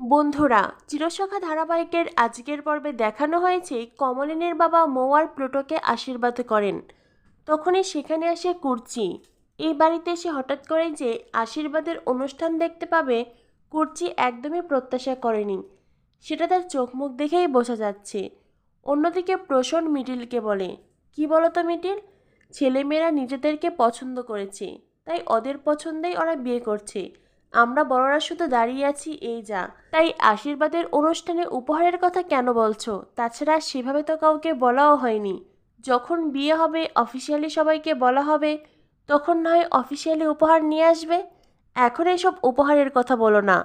বন্ধুরা চিরসখা ধারাবাহিকের আজকের পর্বে দেখানো হয়েছে কমলিনীর বাবা মোয়ার প্লুটোকে আশীর্বাদ করেন। তখনই সেখানে আসে কুর্চি। এই বাড়িতে এসে হঠাৎ করে যে আশীর্বাদের অনুষ্ঠান দেখতে পাবে, কুর্চি একদমই প্রত্যাশা করেনি। সেটা তার চোখ মুখ দেখেই বোঝা যাচ্ছে। অন্যদিকে প্রসন মিডিলকে বলে, কি বলো তো মিডিল ছেলেমেয়েরা নিজেদেরকে পছন্দ করেছে, তাই ওদের পছন্দেই ওরা বিয়ে করছে। আমরা বড়রা শুধু দাঁড়িয়ে আছি, এই যা। তাই আশীর্বাদের অনুষ্ঠানে উপহারের কথা কেন বলছো? তাছাড়া সেভাবে তো কাউকে বলাও হয়নি। যখন বিয়ে হবে, অফিসিয়ালি সবাইকে বলা হবে, তখন না হয় অফিসিয়ালি উপহার নিয়ে আসবে? এখন এসব উপহারের কথা বলো না।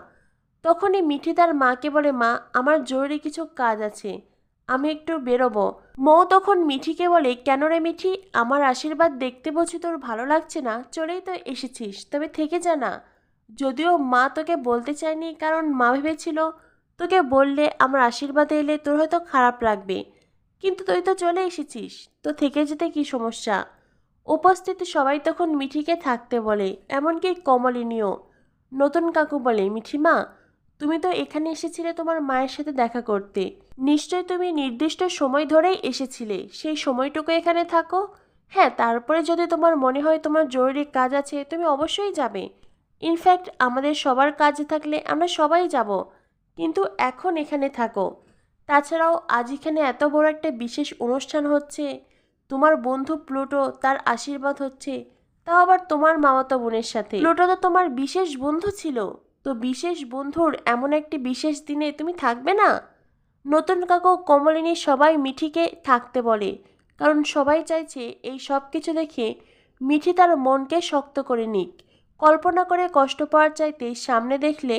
তখনই মিঠি তার মাকে বলে, মা, আমার জরুরি কিছু কাজ আছে, আমি একটু বেরোবো। মৌ তখন মিঠিকে বলে, কেন রে মিঠি? আমার আশীর্বাদ দেখতে বলছি তোর ভালো লাগছে না, চলেই তো এসেছিস, তবে থেকে যা না। যদিও মা তোকে বলতে চায়নি কারণ মা ভেবেছিল তোকে বললে আমার আশীর্বাদে এলে তোর হয়তো খারাপ লাগবে। কিন্তু তুই তো চলে এসেছিস, তো থেকে যেতে কি সমস্যা? উপস্থিত সবাই তখন মিঠিকে থাকতে বলে, এমনকি কমলিনীয় নতুন কাকু বলে, মিঠি মা, তুমি তো এখানে এসেছিলে তোমার মায়ের সাথে দেখা করতে। নিশ্চয় তুমি নির্দিষ্ট সময় ধরেই এসেছিলে, সেই সময়টুকু এখানে থাকো। হ্যাঁ তারপরে যদি তোমার মনে হয় তোমার জরুরি কাজ আছে, তুমি অবশ্যই যাবে। ইনফ্যাক্ট আমাদের সবার কাজে থাকলে আমরা সবাই যাব, কিন্তু এখন এখানে থাকো। তাছাড়াও, আজ এখানে এত বড় একটা বিশেষ অনুষ্ঠান হচ্ছে, তোমার বন্ধু প্লুটো তার আশীর্বাদ হচ্ছে, তাও আবার তোমার মামাতো বোনের সাথে। প্লুটো তো তোমার বিশেষ বন্ধু ছিল, তো বিশেষ বন্ধুর এমন একটি বিশেষ দিনে তুমি থাকবে না? নতুন কাকু কমলিনী সবাই মিঠিকে থাকতে বলে, কারণ সবাই চাইছে এই সব কিছু দেখে মিঠি তার মনকে শক্ত করে নিক। কল্পনা করে কষ্ট পাওয়ার চাইতে সামনে দেখলে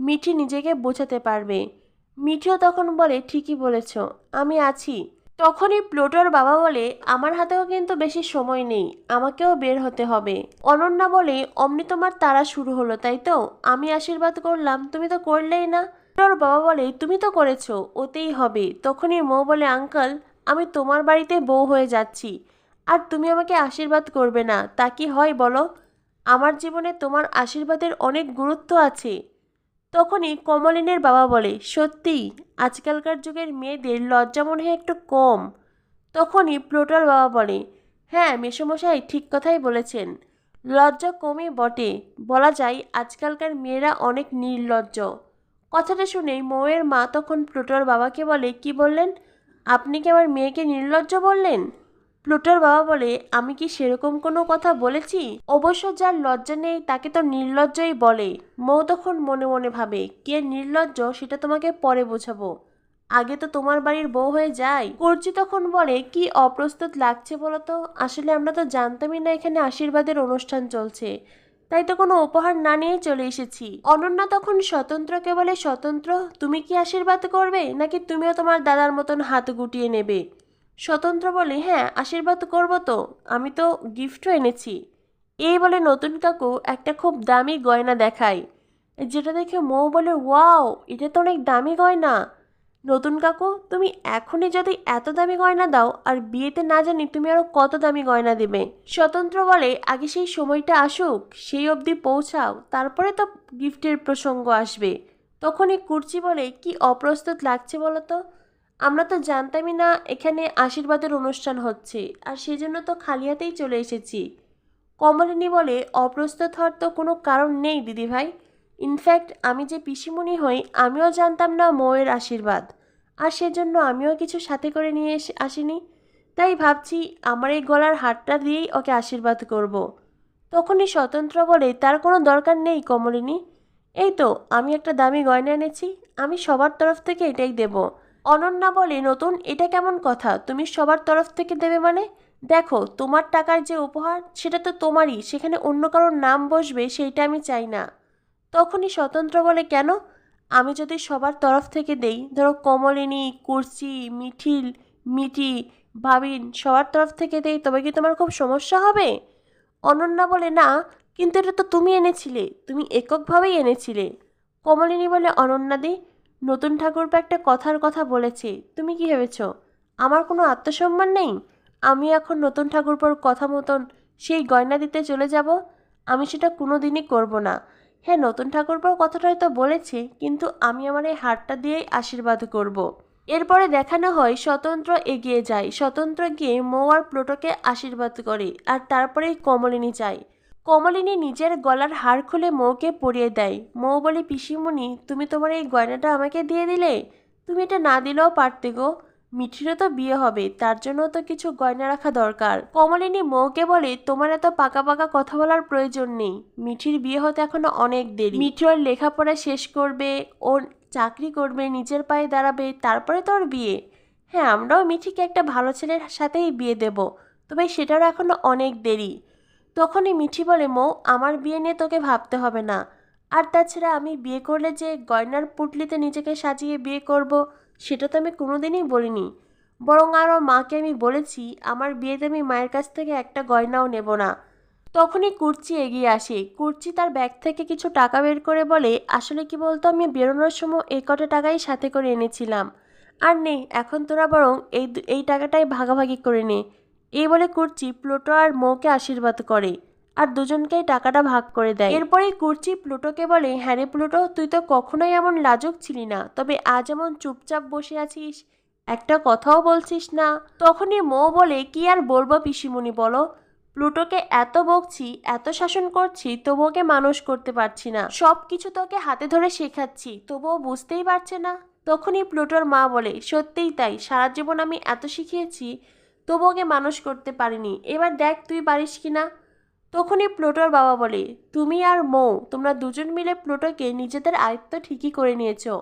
মিঠি নিজেকে বোঝাতে পারবে। মিঠিও তখন বলে, ঠিকই বলেছ, আমি আছি। তখনই প্লোটোর বাবা বলে, আমার হাতেও কিন্তু বেশি সময় নেই, আমাকেও বের হতে হবে। অনন্যা বলে, অমনি তোমার তারা শুরু হলো, তাই তো? আমি আশীর্বাদ করলাম, তুমি তো করলেই না? প্লোটোর বাবা বলে, তুমি তো করেছ, ওতেই হবে। তখনই মৌ বলে, আঙ্কাল, আমি তোমার বাড়িতে বউ হয়ে যাচ্ছি, আর তুমি আমাকে আশীর্বাদ করবে না, তা কি হয় বলো? আমার জীবনে তোমার আশীর্বাদের অনেক গুরুত্ব আছে। তখনই কমলিনের বাবা বলে, সত্যি, আজকালকার যুগের মেয়েদের লজ্জা মনে হয় একটু কম। তখনই প্লুটোর বাবা বলে হ্যাঁ মেসমশাই ঠিক কথাই বলেছেন। লজ্জা কমই বটে। বলা যায়, আজকালকার মেয়েরা অনেক নির্লজ্জ। কথাটা শুনে মৌয়ের মা তখন প্লুটোর বাবাকে বলে, কি বললেন? আপনি কি আমার মেয়েকে নির্লজ্জ বললেন? প্লুটোর বাবা বলে, আমি কি সেরকম কোনো কথা বলেছি? অবশ্য যার লজ্জা নেই, তাকে তো নির্লজ্জই বলে। মৌ তখন মনে মনে ভাবে, কে নির্লজ্জ সেটা তোমাকে পরে বোঝাবো। আগে তো তোমার বাড়ির বউ হয়ে যায় কর্জি তখন বলে, কি অপ্রস্তুত লাগছে বলো তো আসলে আমরা তো জানতামই না এখানে আশীর্বাদের অনুষ্ঠান চলছে। তাই তো কোনো উপহার না নিয়ে চলে এসেছি অনন্যা তখন স্বতন্ত্রকে বলে, স্বতন্ত্র, তুমি কি আশীর্বাদ করবে? নাকি তুমিও তোমার দাদার মতন হাত গুটিয়ে নেবে? স্বতন্ত্র বলে হ্যাঁ আশীর্বাদ করব তো। আমি তো গিফটও এনেছি। এই বলে নতুন কাকু একটা খুব দামি গয়না দেখায়, যেটা দেখে মৌ বলে, ওয়াও, এটা তো অনেক দামি গয়না। নতুন কাকু, তুমি এখনই যদি এত দামি গয়না দাও আর বিয়েতে না জানি তুমি আরও কত দামি গয়না দেবে। স্বতন্ত্র বলে, আগে সেই সময়টা আসুক, সেই অবধি পৌঁছাও, তারপরে তো গিফটের প্রসঙ্গ আসবে। তখনই কুর্চি বলে, কি অপ্রস্তুত লাগছে বলো তো? আমরা তো জানতামই না এখানে আশীর্বাদের অনুষ্ঠান হচ্ছে, আর সেজন্য তো খালি হাতেই চলে এসেছি। কমলিনী বলে, অপ্রস্তুত হওয়ার তো কোনো কারণ নেই, দিদিভাই। ইনফ্যাক্ট আমি যে পিসিমণি হই, আমিও জানতাম না মৌয়ের আশীর্বাদ। আর সেজন্য আমিও কিছু সাথে করে নিয়ে এসে, আসিনি। তাই ভাবছি, আমার এই গলার হারটা দিয়েই ওকে আশীর্বাদ করব। তখনই স্বতন্ত্র বলে, তার কোনো দরকার নেই কমলিনী। এই তো, আমি একটা দামি গয়না এনেছি, আমি সবার তরফ থেকে এটাই দেবো। অনন্যা বলে, নতুন, এটা কেমন কথা? তুমি সবার তরফ থেকে দেবে মানে? দেখো, তোমার টাকার যে উপহার, সেটা তো তোমারই। সেখানে অন্য কারোর নাম বসবে, সেইটা আমি চাই না। তখনই স্বতন্ত্র বলে, কেন? আমি যদি সবার তরফ থেকে দেই, ধরো কমলিনী কুর্চি মিঠিল মিটি ভাবিন, সবার তরফ থেকে দেই, তবে কি তোমার খুব সমস্যা হবে? অনন্যা বলে, না, কিন্তু এটা তো তুমি এনেছিলে। তুমি এককভাবেই এনেছিলে। কমলিনী বলে, অনন্যা দি নতুন ঠাকুরপা একটা কথার কথা বলেছে, তুমি কি ভেবেছ? আমার কোনো আত্মসম্মান নেই? আমি এখন নতুন ঠাকুরপোর কথা মতন সেই গয়না দিতে চলে যাব? আমি সেটা কোনো দিনই করব না। হ্যাঁ নতুন ঠাকুরপাও কথাটা হয়তো বলেছে, কিন্তু আমি আমার এই হারটা দিয়েই আশীর্বাদ করব। এরপরে দেখানো হয় স্বতন্ত্র এগিয়ে যায় স্বতন্ত্র গিয়ে মৌ আর প্লোটোকে আশীর্বাদ করে, আর তারপরেই কমলিনী যায় কমলিনী নিজের গলার হার খুলে মৌকে পরিয়ে দেয়। মৌ বলে, পিসিমণি, তুমি তোমার এই গয়নাটা আমাকে দিয়ে দিলে? তুমি এটা না দিলেও পারতে গো। মিঠিরও তো বিয়ে হবে, তার জন্য তো কিছু গয়না রাখা দরকার। কমলিনী মৌকে বলে, তোমার এত পাকা পাকা কথা বলার প্রয়োজন নেই। মিঠির বিয়ে হতে এখনও অনেক দেরি। মিঠি ওর লেখাপড়া শেষ করবে, ওর চাকরি করবে, নিজের পায়ে দাঁড়াবে, তারপরে তো ওর বিয়ে। হ্যাঁ আমরাও মিঠিকে একটা ভালো ছেলের সাথেই বিয়ে দেব, তবে সেটারও এখনও অনেক দেরি। তখনই মিঠি বলে, মৌ, আমার বিয়ে নিয়ে তোকে ভাবতে হবে না। আর তাছাড়া আমি বিয়ে করলে যে গয়নার পুটলিতে নিজেকে সাজিয়ে বিয়ে করব, সেটা তো আমি কোনোদিনই বলিনি। বরং আরও মাকে আমি বলেছি, আমার বিয়েতে আমি মায়ের কাছ থেকে একটা গয়নাও নেব না। তখনই কুর্চি এগিয়ে আসে। কুর্চি তার ব্যাগ থেকে কিছু টাকা বের করে বলে, আসলে কি বলতো, আমি বেরোনোর সময় এই কটা টাকাই সাথে করে এনেছিলাম। আর নেই এখন তোরা বরং এই এই টাকাটাই ভাগাভাগি করে নে। এই বলে কুর্চি প্লুটো আর মৌকে আশীর্বাদ করে, আর দুজনকেই টাকাটা ভাগ করে দেয়। এরপরেই কুর্চি প্লুটোকে বলে হ্যাঁ প্লুটো, তুই তো কখনোই এমন লাজুক ছিলি না, তবে আজ এমন চুপচাপ বসে আছিস, একটা কথাও বলছিস না। তখনই মৌ বলে, কি আর বলব পিসিমণি বলো? প্লুটোকে এত বকছি, এত শাসন করছি, তবুও ওকে মানুষ করতে পারছি না। সব কিছু তোকে হাতে ধরে শেখাচ্ছি, তবুও বুঝতেই পারছে না। তখনই প্লুটোর মা বলে, সত্যিই তাই, সারা জীবন আমি এত শিখিয়েছি তবু ওকে মানুষ করতে পারিনি। এবার দেখ তুই পারিস কি না? তখনই প্লুটোর বাবা বলে, তুমি আর মৌ, তোমরা দুজন মিলে প্লুটোকে নিজেদের আয়ত্ত ঠিকই করে নিয়েছো।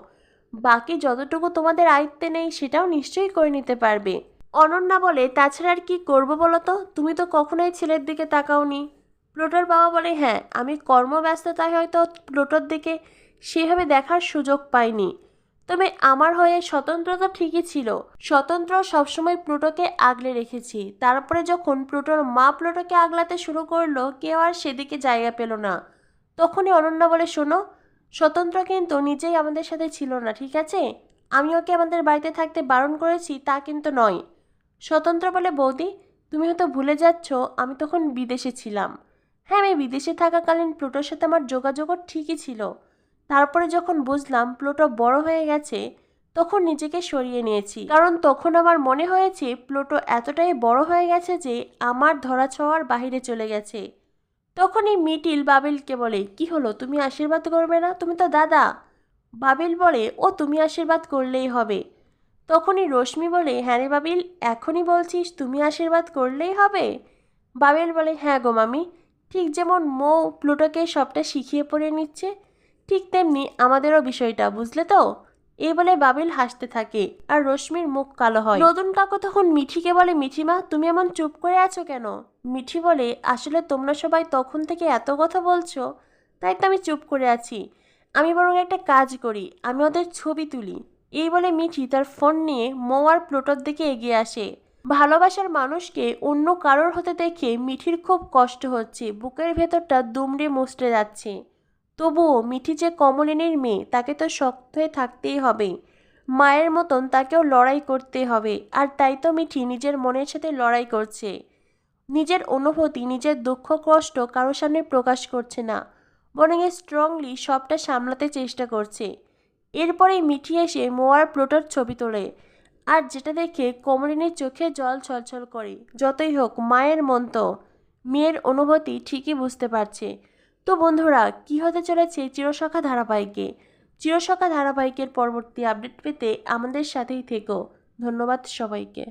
বাকি যতটুকু তোমাদের আয়ত্তে নেই, সেটাও নিশ্চয়ই করে নিতে পারবে। অনন্যা বলে, তাছাড়া আর কি করব বলো তো তুমি তো কখনোই ছেলের দিকে তাকাওনি। প্লুটোর বাবা বলে হ্যাঁ আমি কর্মব্যস্ততায় হয়তো প্লুটোর দিকে সেভাবে দেখার সুযোগ পাইনি। তবে আমার হয়ে স্বতন্ত্র তো ঠিকই ছিল। স্বতন্ত্র সবসময় প্লুটোকে আগলে রেখেছি। তারপরে যখন প্লুটোর মা প্লুটোকে আগলাতে শুরু করল, কেউ আর সেদিকে জায়গা পেল না। তখনই অনন্যা বলে, শোনো, স্বতন্ত্র কিন্তু নিজেই আমাদের সাথে ছিল না, ঠিক আছে? আমি ওকে আমাদের বাড়িতে থাকতে বারণ করেছি, তা কিন্তু নয়। স্বতন্ত্র বলে, বৌদি, তুমি হয়তো ভুলে যাচ্ছ, আমি তখন বিদেশে ছিলাম। হ্যাঁ আমি বিদেশে থাকাকালীন প্লুটোর সাথে আমার যোগাযোগও ঠিকই ছিল। তারপরে যখন বুঝলাম প্লুটো বড় হয়ে গেছে, তখন নিজেকে সরিয়ে নিয়েছি। কারণ তখন আমার মনে হয়েছে প্লুটো এতটাই বড় হয়ে গেছে যে আমার ধরা ছোঁয়ার বাহিরে চলে গেছে। তখনই মিটিল বাবিলকে বলে, কি হলো? তুমি আশীর্বাদ করবে না? তুমি তো দাদা। বাবিল বলে, ও, তুমি আশীর্বাদ করলেই হবে। তখনই রশ্মি বলে হ্যাঁ রে বাবিল, এখনই বলছিস তুমি আশীর্বাদ করলেই হবে? বাবিল বলে হ্যাঁ গো মামি, ঠিক যেমন মৌ প্লুটোকে সবটা শিখিয়ে পড়ে নিচ্ছে ঠিক তেমনি আমাদেরও বিষয়টা, বুঝলে তো? এই বলে বাবিল হাসতে থাকে আর রশ্মির মুখ কালো হয়। নতুন কাকু তখন মিঠিকে বলে, মিঠিমা, তুমি এমন চুপ করে আছো কেন? মিঠি বলে, আসলে তোমরা সবাই তখন থেকে এত কথা বলছো, তাই তো আমি চুপ করে আছি। আমি বরং একটা কাজ করি, আমি ওদের ছবি তুলি। এই বলে মিঠি তার ফোন নিয়ে মৌ আর প্লুটোর দিকে এগিয়ে আসে। ভালোবাসার মানুষকে অন্য কারোর হতে দেখে মিঠির খুব কষ্ট হচ্ছে, বুকের ভেতরটা দুমড়ে মুচড়ে যাচ্ছে। তবুও মিঠি যে কমলিনীর মেয়ে, তাকে তো শক্ত হয়ে থাকতেই হবে। মায়ের মতন তাকেও লড়াই করতে হবে, আর তাই তো মিঠি নিজের মনের সাথে লড়াই করছে। নিজের অনুভূতি, নিজের দুঃখ, কষ্ট কারোর সামনে প্রকাশ করছে না, বরং স্ট্রংলি সবটা সামলাতে চেষ্টা করছে। এরপরেই মিঠি এসে মোয়ার প্লোটার ছবি তোলে, আর যেটা দেখে কমলিনীর চোখে জল ছলছল করে। যতই হোক, মায়ের মন তো, মেয়ের অনুভূতি ঠিকই বুঝতে পারছে। তো বন্ধুরা, কি হতে চলেছে চিরসখা ধারাবাহিকে? চিরসখা ধারাবাহিকের পরবর্তী আপডেট পেতে আমাদের সাথেই থেকো। ধন্যবাদ সবাইকে।